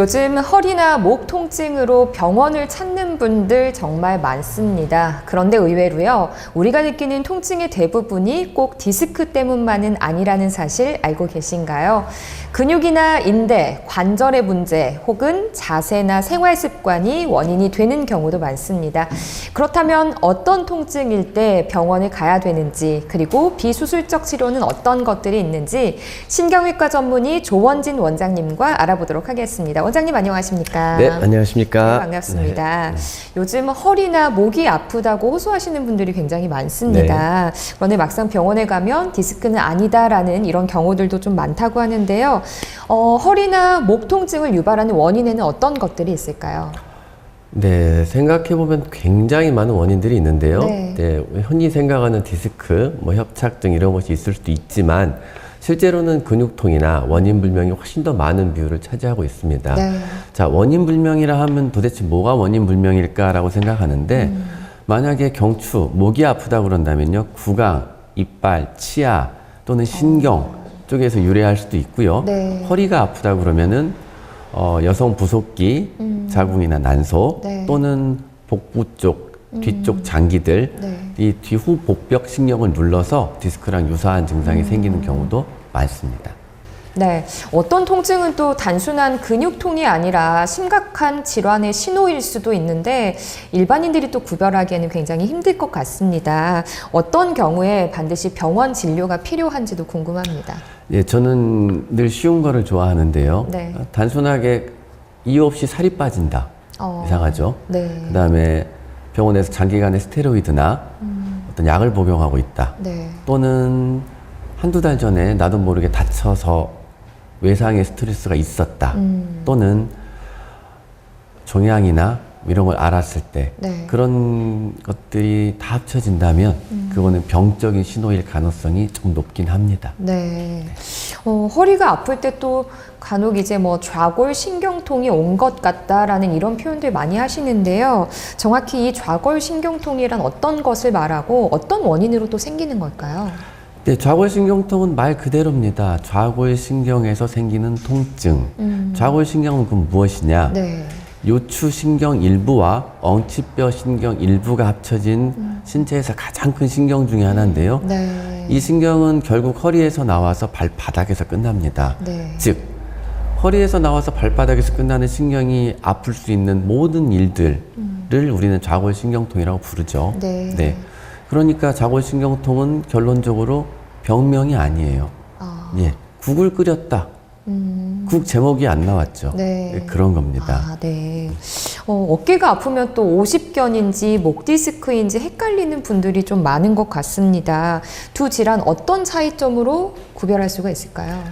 요즘 허리나 목 통증으로 병원을 찾는 분들 정말 많습니다. 그런데 의외로요, 우리가 느끼는 통증의 대부분이 꼭 디스크 때문만은 아니라는 사실 알고 계신가요? 근육이나 인대, 관절의 문제 혹은 자세나 생활 습관이 원인이 되는 경우도 많습니다. 그렇다면 어떤 통증일 때 병원에 가야 되는지, 그리고 비수술적 치료는 어떤 것들이 있는지 신경외과 전문의 조원진 원장님과 알아보도록 하겠습니다. 원장님 안녕하십니까? 네, 안녕하십니까. 네, 반갑습니다. 요즘 허리나 목이 아프다고 호소하시는 분들이 굉장히 많습니다. 네. 그런데 막상 병원에 가면 디스크는 아니다라는 이런 경우들도 좀 많다고 하는데요. 어, 허리나 목 통증을 유발하는 원인에는 어떤 것들이 있을까요? 네, 생각해보면 굉장히 많은 원인들이 있는데요. 네. 네, 흔히 생각하는 디스크, 뭐 협착증 이런 것이 있을 수도 있지만 실제로는 근육통이나 원인 불명이 훨씬 더 많은 비율을 차지하고 있습니다. 네. 자, 원인 불명이라 하면 도대체 뭐가 원인 불명일까라고 생각하는데 음. 만약에 경추, 목이 아프다 그런다면요. 구강, 이빨, 치아 또는 신경 쪽에서 유래할 수도 있고요. 어. 네. 허리가 아프다 그러면은 어, 여성 부속기 자궁이나 난소 음. 네. 음. 또는 복부 쪽 뒤쪽 장기들 네. 이 뒤후 복벽 신경을 눌러서 디스크랑 유사한 증상이 음. 생기는 경우도 많습니다. 네. 어떤 통증은 또 단순한 근육통이 아니라 심각한 질환의 신호일 수도 있는데 일반인들이 또 구별하기에는 굉장히 힘들 것 같습니다. 어떤 경우에 반드시 병원 진료가 필요한지도 궁금합니다. 예, 저는 늘 쉬운 거를 좋아하는데요. 네. 어, 단순하게 이유 없이 살이 빠진다. 어. 이상하죠. 네. 그다음에 병원에서 장기간의 스테로이드나 어떤 약을 복용하고 있다. 네. 또는 한두 달 전에 나도 모르게 다쳐서 외상의 스트레스가 있었다. 음. 또는 종양이나 이런 걸 알았을 때 네. 그런 것들이 다 합쳐진다면 음. 그거는 병적인 신호일 가능성이 좀 높긴 합니다. 네. 어, 허리가 아플 때 또 간혹 이제 뭐 좌골 신경통이 온 것 같다라는 이런 표현들 많이 하시는데요. 정확히 이 좌골 신경통이란 어떤 것을 말하고 어떤 원인으로 또 생기는 걸까요? 네, 좌골신경통은 말 그대로입니다. 좌골신경에서 생기는 통증. 음. 좌골신경은 그럼 무엇이냐? 네. 요추신경 일부와 엉치뼈 신경 일부가 합쳐진 신체에서 가장 큰 신경 중에 하나인데요. 네. 이 신경은 결국 허리에서 나와서 발바닥에서 끝납니다. 네. 즉, 허리에서 나와서 발바닥에서 끝나는 신경이 아플 수 있는 모든 일들을 우리는 좌골신경통이라고 부르죠. 네. 그러니까 좌골신경통은 결론적으로 병명이 아니에요. 아, 예. 국을 끓였다. 음. 국 제목이 안 나왔죠. 네. 예, 그런 겁니다. 아, 네. 어, 어깨가 아프면 또 오십견인지 목 디스크인지 헷갈리는 분들이 좀 많은 것 같습니다. 두 질환 어떤 차이점으로 구별할 수가 있을까요?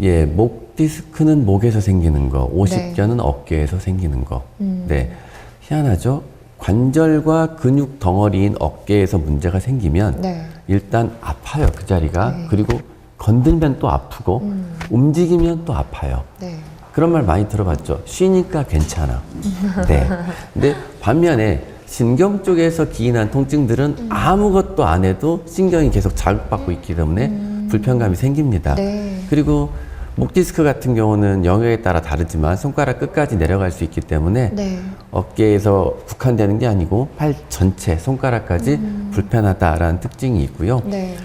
예, 목 디스크는 목에서 생기는 거, 오십견은 어깨에서 생기는 거. 네. 음. 네. 희한하죠? 관절과 근육 덩어리인 어깨에서 문제가 생기면 네. 일단 아파요, 그 자리가. 네. 그리고 건들면 또 아프고 음. 움직이면 또 아파요. 네. 그런 말 많이 들어봤죠. 쉬니까 괜찮아. 네. 근데 반면에 신경 쪽에서 기인한 통증들은 음. 아무것도 안 해도 신경이 계속 자극받고 있기 때문에 불편감이 생깁니다. 음. 네. 그리고 목 디스크 같은 경우는 영역에 따라 다르지만 손가락 끝까지 내려갈 수 있기 때문에 네. 어깨에서 국한되는 게 아니고 팔 전체 손가락까지 음. 불편하다라는 특징이 있고요. 네.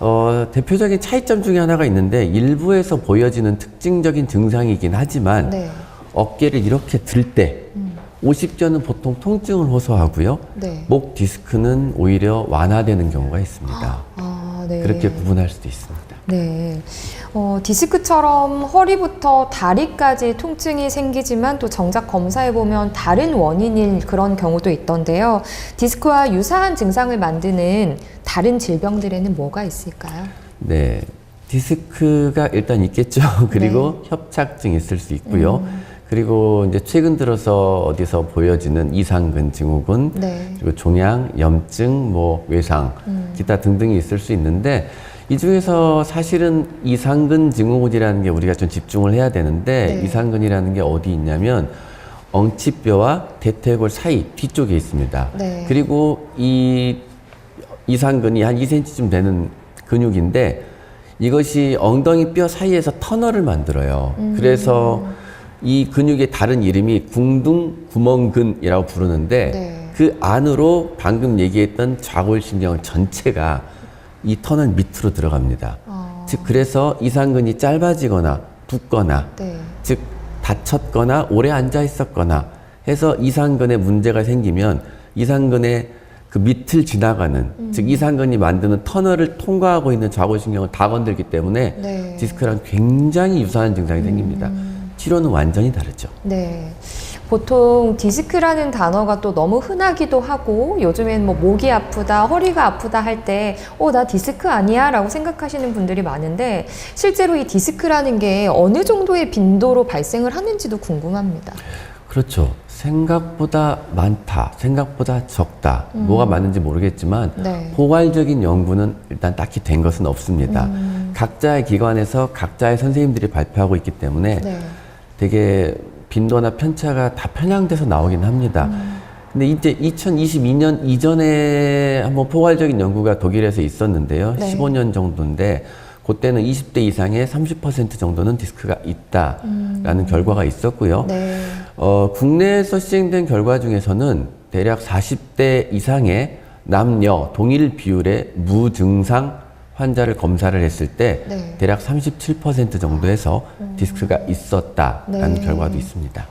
어, 대표적인 차이점 중에 하나가 있는데 일부에서 보여지는 특징적인 증상이긴 하지만 네. 어깨를 이렇게 들때 음. 50견은 보통 통증을 호소하고요. 네. 목 디스크는 오히려 완화되는 경우가 있습니다. 아, 네. 그렇게 구분할 수도 있습니다. 네. 어, 디스크처럼 허리부터 다리까지 통증이 생기지만 또 정작 검사해보면 다른 원인일 그런 경우도 있던데요. 디스크와 유사한 증상을 만드는 다른 질병들에는 뭐가 있을까요? 네. 디스크가 일단 있겠죠. 그리고 네. 협착증이 있을 수 있고요. 음. 그리고 이제 최근 들어서 어디서 보여지는 이상근 증후군, 네. 그리고 종양, 염증, 뭐 외상, 음. 기타 등등이 있을 수 있는데 이 중에서 사실은 이상근 증후군이라는 게 우리가 좀 집중을 해야 되는데 네. 이상근이라는 게 어디 있냐면 엉치뼈와 대퇴골 사이 뒤쪽에 있습니다. 네. 그리고 이 이상근이 한 2cm쯤 되는 근육인데 이것이 엉덩이 뼈 사이에서 터널을 만들어요. 음. 그래서 이 근육의 다른 이름이 궁둥 구멍근이라고 부르는데 네. 그 안으로 방금 얘기했던 좌골신경 전체가 이 터널 밑으로 들어갑니다. 어. 즉 그래서 이상근이 짧아지거나 붓거나 네. 즉 다쳤거나 오래 앉아 있었거나 해서 이상근에 문제가 생기면 이상근의 그 밑을 지나가는 음. 즉 이상근이 만드는 터널을 통과하고 있는 좌골신경을 다 건들기 때문에 네. 음. 디스크랑 굉장히 유사한 증상이 생깁니다. 치료는 완전히 다르죠. 네. 보통 디스크라는 단어가 또 너무 흔하기도 하고 요즘엔 뭐 목이 아프다, 허리가 아프다 할 때 어, 나 디스크 아니야? 라고 생각하시는 분들이 많은데 실제로 이 디스크라는 게 어느 정도의 빈도로 발생을 하는지도 궁금합니다. 그렇죠. 생각보다 많다, 생각보다 적다. 뭐가 맞는지 모르겠지만 음. 네. 포괄적인 연구는 일단 딱히 된 것은 없습니다. 음. 각자의 기관에서 각자의 선생님들이 발표하고 있기 때문에 네. 되게 빈도나 편차가 다 편향돼서 나오긴 합니다. 음. 근데 이제 2022년 이전에 한번 포괄적인 연구가 독일에서 있었는데요. 네. 15년 정도인데 그때는 20대 이상의 30% 정도는 디스크가 있다라는 결과가 있었고요. 음. 네. 어, 국내에서 시행된 결과 중에서는 대략 40대 이상의 남녀 동일 비율의 무증상 환자를 검사를 했을 때 네. 음. 대략 37% 정도에서 디스크가 있었다라는 네. 결과도 있습니다.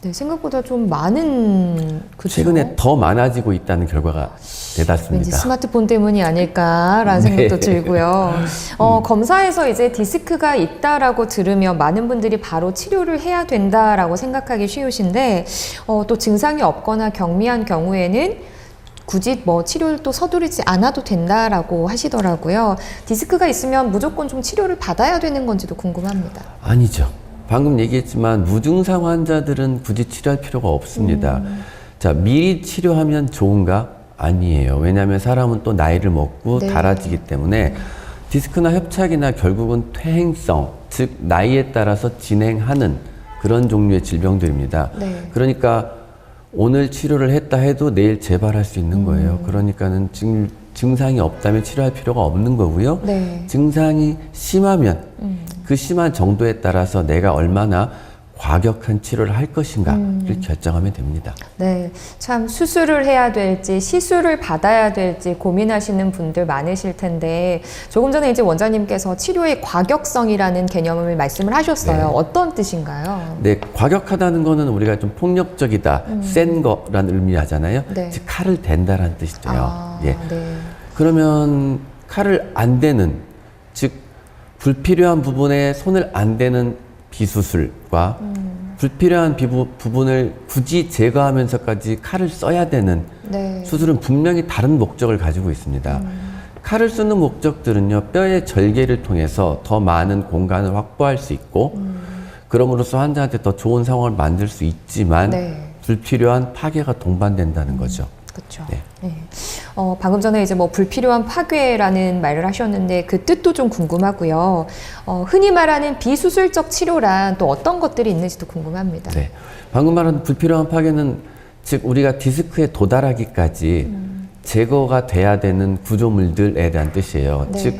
네, 생각보다 좀 많은 그쵸? 최근에 더 많아지고 있다는 결과가 왠지 대다수입니다. 스마트폰 때문이 아닐까라는 네. 생각도 들고요. 어, 검사에서 이제 디스크가 있다라고 들으면 많은 분들이 바로 치료를 해야 된다라고 생각하기 쉬우신데 어, 또 증상이 없거나 경미한 경우에는 굳이 뭐 치료를 또 서두르지 않아도 된다라고 하시더라고요. 디스크가 있으면 무조건 좀 치료를 받아야 되는 건지도 궁금합니다. 아니죠. 방금 얘기했지만 무증상 환자들은 굳이 치료할 필요가 없습니다. 음. 자, 미리 치료하면 좋은가? 아니에요. 왜냐하면 사람은 또 나이를 먹고 네. 달아지기 때문에 디스크나 협착이나 결국은 퇴행성, 즉 나이에 따라서 진행하는 그런 종류의 질병들입니다. 네. 그러니까 오늘 치료를 했다 해도 내일 재발할 수 있는 음. 거예요. 그러니까는 증, 증상이 없다면 치료할 필요가 없는 거고요. 네. 증상이 심하면 음. 그 심한 정도에 따라서 내가 얼마나 과격한 치료를 할 것인가를 음. 결정하면 됩니다. 네, 참 수술을 해야 될지 시술을 받아야 될지 고민하시는 분들 많으실 텐데 조금 전에 이제 원장님께서 치료의 과격성이라는 개념을 말씀을 하셨어요. 네. 어떤 뜻인가요? 네, 과격하다는 거는 우리가 좀 폭력적이다, 센 거라는 의미를 하잖아요. 음. 네. 즉 칼을 댄다라는 뜻이죠. 아, 예. 네. 그러면 칼을 안 대는 즉 불필요한 부분에 손을 안 대는 비수술과 음. 불필요한 비부, 부분을 굳이 제거하면서까지 칼을 써야 되는 네. 수술은 분명히 다른 목적을 가지고 있습니다. 음. 칼을 쓰는 목적들은요, 뼈의 절개를 통해서 더 많은 공간을 확보할 수 있고, 음. 그럼으로써 환자한테 더 좋은 상황을 만들 수 있지만, 네. 불필요한 파괴가 동반된다는 거죠. 그렇죠. 네. 네. 어, 방금 전에 이제 뭐 불필요한 파괴라는 말을 하셨는데 그 뜻도 좀 궁금하고요. 어, 흔히 말하는 비수술적 치료란 또 어떤 것들이 있는지도 궁금합니다. 네. 방금 말한 불필요한 파괴는 즉 우리가 디스크에 도달하기까지 음. 제거가 돼야 되는 구조물들에 대한 뜻이에요. 네. 즉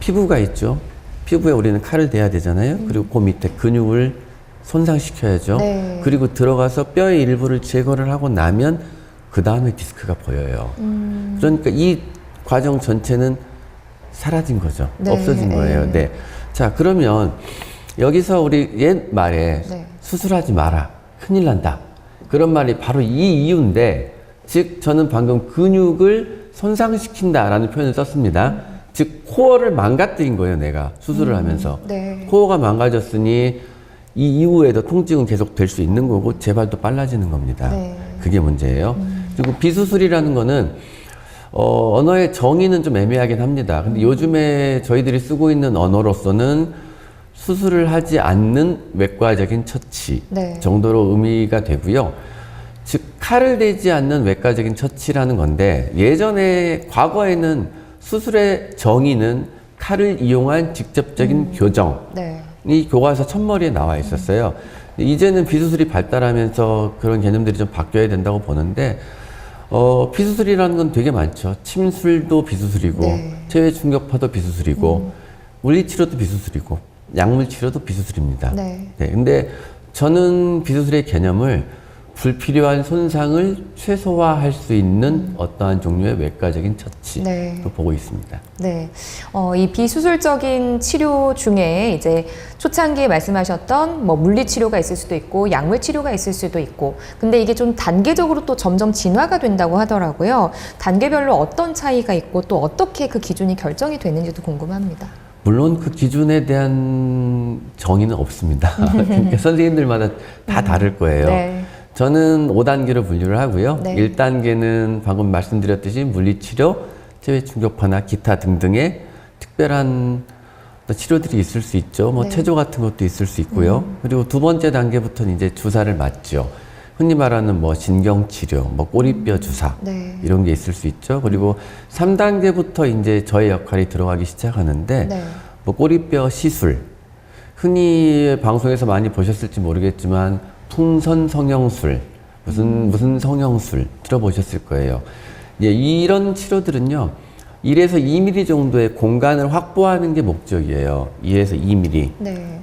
피부가 있죠. 피부에 우리는 칼을 대야 되잖아요. 그리고 그 밑에 근육을 손상시켜야죠. 음. 네. 그리고 들어가서 뼈의 일부를 제거를 하고 나면 그 다음에 디스크가 보여요. 음. 그러니까 이 과정 전체는 사라진 거죠. 네, 없어진 거예요. 네. 네. 자, 그러면 여기서 우리 옛 말에 네. 수술하지 마라. 큰일 난다. 그런 말이 바로 이 이유인데, 즉, 저는 방금 근육을 손상시킨다라는 표현을 썼습니다. 즉, 코어를 망가뜨린 거예요, 내가 수술을 하면서. 네. 코어가 망가졌으니 이 이후에도 통증은 계속 될 수 있는 거고 재발도 빨라지는 겁니다. 네. 그게 문제예요. 그리고 비수술이라는 거는 어, 언어의 정의는 좀 애매하긴 합니다. 근데 요즘에 저희들이 쓰고 있는 언어로서는 수술을 하지 않는 외과적인 처치 네. 정도로 의미가 되고요. 즉 칼을 대지 않는 외과적인 처치라는 건데 예전에 과거에는 수술의 정의는 칼을 이용한 직접적인 교정 네. 이 교과서 첫머리에 나와 있었어요. 이제는 비수술이 발달하면서 그런 개념들이 좀 바뀌어야 된다고 보는데, 어, 비수술이라는 건 되게 많죠. 침술도 비수술이고, 네. 체외 충격파도 비수술이고, 물리치료도 비수술이고, 약물 치료도 비수술입니다. 네. 네, 근데 저는 비수술의 개념을 불필요한 손상을 최소화할 수 있는 어떠한 종류의 외과적인 처치로 네. 보고 있습니다. 네. 어, 이 비수술적인 치료 중에 이제 초창기에 말씀하셨던 뭐 물리 치료가 있을 수도 있고 약물 치료가 있을 수도 있고 근데 이게 좀 단계적으로 또 점점 진화가 된다고 하더라고요. 단계별로 어떤 차이가 있고 또 어떻게 그 기준이 결정이 되는지도 궁금합니다. 물론 그 기준에 대한 정의는 없습니다. 그러니까 선생님들마다 다 다를 거예요. 네. 저는 5단계로 분류를 하고요. 네. 1단계는 방금 말씀드렸듯이 물리치료, 체외 충격파나 기타 등등의 특별한 치료들이 있을 수 있죠. 뭐 네. 음. 체조 같은 것도 있을 수 있고요. 그리고 두 번째 단계부터는 이제 주사를 맞죠. 흔히 말하는 뭐 신경치료, 뭐 꼬리뼈 주사 네. 이런 게 있을 수 있죠. 그리고 3단계부터 이제 저의 역할이 들어가기 시작하는데 네. 뭐 꼬리뼈 시술 흔히 방송에서 많이 보셨을지 모르겠지만 풍선 성형술 무슨 무슨 성형술 들어보셨을 거예요. 예, 이런 치료들은요. 1에서 2mm 정도의 공간을 확보하는 게 목적이에요. 2에서 2mm. 네.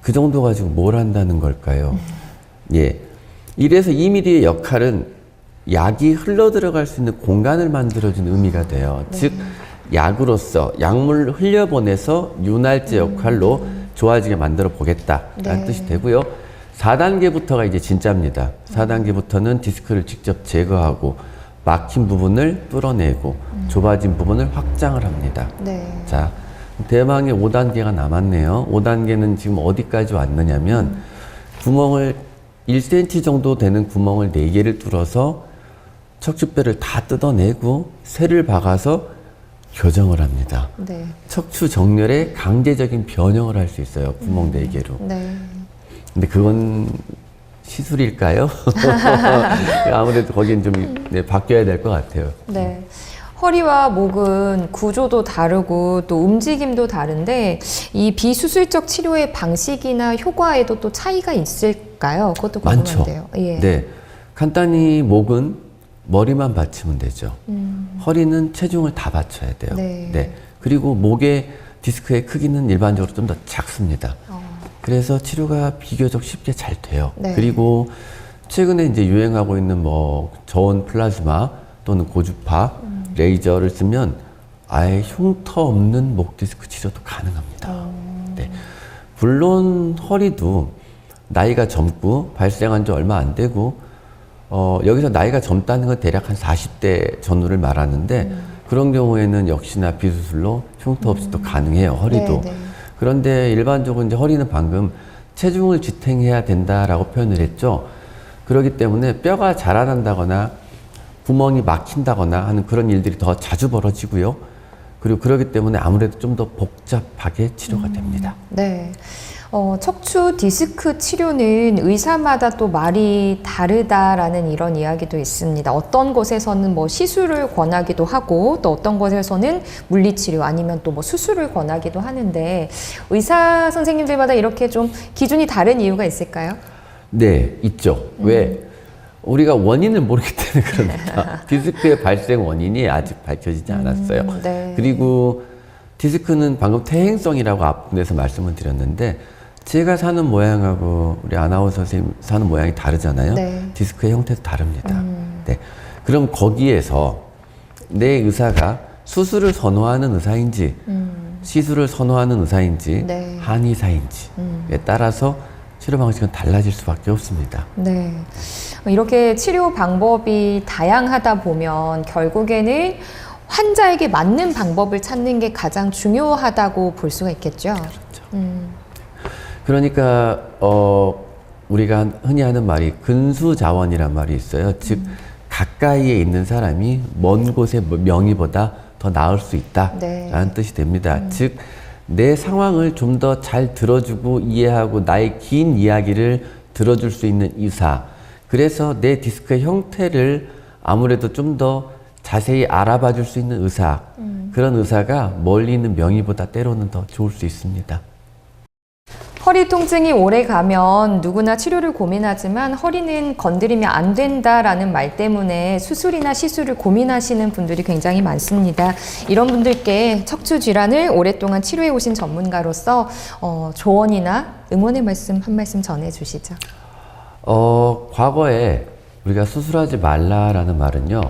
그 정도 가지고 뭘 한다는 걸까요? 예. 1에서 2mm의 역할은 약이 흘러 들어갈 수 있는 공간을 만들어주는 의미가 돼요. 즉, 약으로서 약물을 흘려보내서 윤활제 역할로 좋아지게 만들어 보겠다라는 네. 뜻이 되고요. 4단계부터가 이제 진짜입니다. 4단계부터는 디스크를 직접 제거하고 막힌 부분을 뚫어내고 좁아진 부분을 확장을 합니다. 네. 자, 대망의 5단계가 남았네요. 5단계는 지금 어디까지 왔느냐면 구멍을 1cm 정도 되는 구멍을 4개를 뚫어서 척추뼈를 다 뜯어내고 쇠를 박아서 교정을 합니다. 네. 척추 정렬에 강제적인 변형을 할 수 있어요. 구멍 4개로. 네. 근데 그건 시술일까요? 아무래도 거긴 좀 네, 바뀌어야 될 것 같아요. 네. 허리와 목은 구조도 다르고 또 움직임도 다른데 이 비수술적 치료의 방식이나 효과에도 또 차이가 있을까요? 그것도. 궁금한데요. 예. 네. 간단히 목은 머리만 받치면 되죠. 허리는 체중을 다 받쳐야 돼요. 음. 네. 그리고 목의 디스크의 크기는 일반적으로 좀 더 작습니다. 어, 그래서 치료가 비교적 쉽게 잘 돼요. 네. 그리고 최근에 이제 유행하고 있는 뭐 저온 플라즈마 또는 고주파, 음. 레이저를 쓰면 아예 흉터 없는 목 디스크 치료도 가능합니다. 어. 네. 물론 허리도 나이가 젊고 발생한 지 얼마 안 되고 어, 여기서 나이가 젊다는 건 대략 한 40대 전후를 말하는데 음. 그런 경우에는 역시나 비수술로 흉터 없이 도 가능해요. 허리도. 네, 네. 그런데 일반적으로 이제 허리는 방금 체중을 지탱해야 된다라고 표현을 했죠. 그렇기 때문에 뼈가 자라난다거나 구멍이 막힌다거나 하는 그런 일들이 더 자주 벌어지고요. 그리고 그렇기 때문에 아무래도 좀 더 복잡하게 치료가 됩니다. 네. 어, 척추 디스크 치료는 의사마다 또 말이 다르다라는 이런 이야기도 있습니다. 어떤 곳에서는 뭐 시술을 권하기도 하고 또 어떤 곳에서는 물리치료 아니면 또 뭐 수술을 권하기도 하는데 의사 선생님들마다 이렇게 좀 기준이 다른 이유가 있을까요? 네, 있죠. 왜? 우리가 원인을 모르기 때문에 그럽니다. 디스크의 발생 원인이 아직 밝혀지지 않았어요. 음, 네. 그리고 디스크는 방금 퇴행성이라고 앞에서 말씀을 드렸는데 제가 사는 모양하고 우리 아나운서 선생님 사는 모양이 다르잖아요. 네. 디스크의 형태도 다릅니다. 음. 네. 그럼 거기에서 내 의사가 수술을 선호하는 의사인지 음, 시술을 선호하는 의사인지 네. 한의사인지에 따라서 치료 방식은 달라질 수밖에 없습니다. 네. 이렇게 치료 방법이 다양하다 보면 결국에는 환자에게 맞는 방법을 찾는 게 가장 중요하다고 볼 수가 있겠죠. 음, 그러니까 어 우리가 흔히 하는 말이 근수자원이란 말이 있어요. 즉 가까이에 있는 사람이 먼 곳의 명의보다 더 나을 수 있다라는 네. 뜻이 됩니다. 즉내 상황을 좀 더 잘 들어주고 이해하고 나의 긴 이야기를 들어줄 수 있는 의사. 그래서 내 디스크의 형태를 아무래도 좀 더 자세히 알아봐 줄 수 있는 의사. 그런 의사가 멀리 있는 명의보다 때로는 더 좋을 수 있습니다. 허리 통증이 오래 가면 누구나 치료를 고민하지만 허리는 건드리면 안 된다라는 말 때문에 수술이나 시술을 고민하시는 분들이 굉장히 많습니다. 이런 분들께 척추 질환을 오랫동안 치료해 오신 전문가로서 어, 조언이나 응원의 말씀 한 말씀 전해 주시죠. 어, 과거에 우리가 수술하지 말라라는 말은요,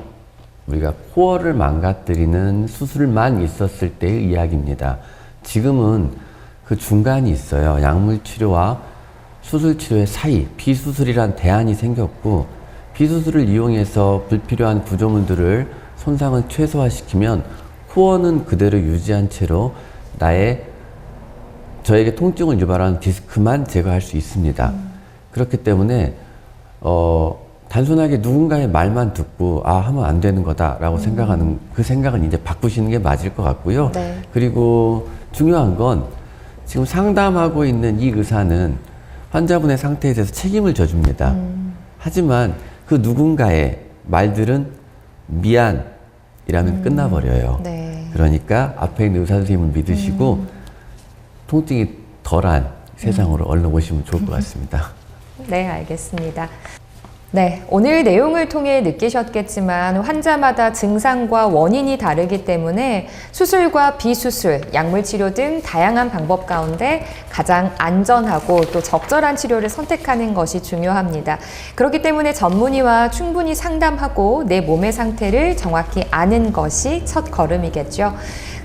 우리가 코어를 망가뜨리는 수술만 있었을 때의 이야기입니다. 지금은 그 중간이 있어요. 약물 치료와 수술 치료의 사이, 비수술이란 대안이 생겼고, 비수술을 이용해서 불필요한 구조물들을 손상을 최소화시키면 코어는 그대로 유지한 채로 나의 저에게 통증을 유발하는 디스크만 제거할 수 있습니다. 그렇기 때문에 어, 단순하게 누군가의 말만 듣고 아 하면 안 되는 거다라고 생각하는 그 생각은 이제 바꾸시는 게 맞을 것 같고요. 네. 그리고 중요한 건 지금 상담하고 있는 이 의사는 환자분의 상태에 대해서 책임을 져줍니다. 하지만 그 누군가의 말들은 미안이라면 끝나버려요. 네. 그러니까 앞에 있는 의사 선생님을 믿으시고 통증이 덜한 세상으로 얼른 오시면 좋을 것 같습니다. 네, 알겠습니다. 네, 오늘 내용을 통해 느끼셨겠지만 환자마다 증상과 원인이 다르기 때문에 수술과 비수술, 약물 치료 등 다양한 방법 가운데 가장 안전하고 또 적절한 치료를 선택하는 것이 중요합니다. 그렇기 때문에 전문의와 충분히 상담하고 내 몸의 상태를 정확히 아는 것이 첫 걸음이겠죠.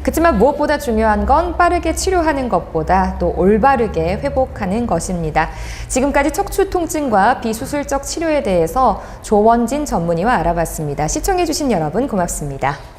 그렇지만 무엇보다 중요한 건 빠르게 치료하는 것보다 또 올바르게 회복하는 것입니다. 지금까지 척추 통증과 비수술적 치료에 대해서 조원진 전문의와 알아봤습니다. 시청해주신 여러분 고맙습니다.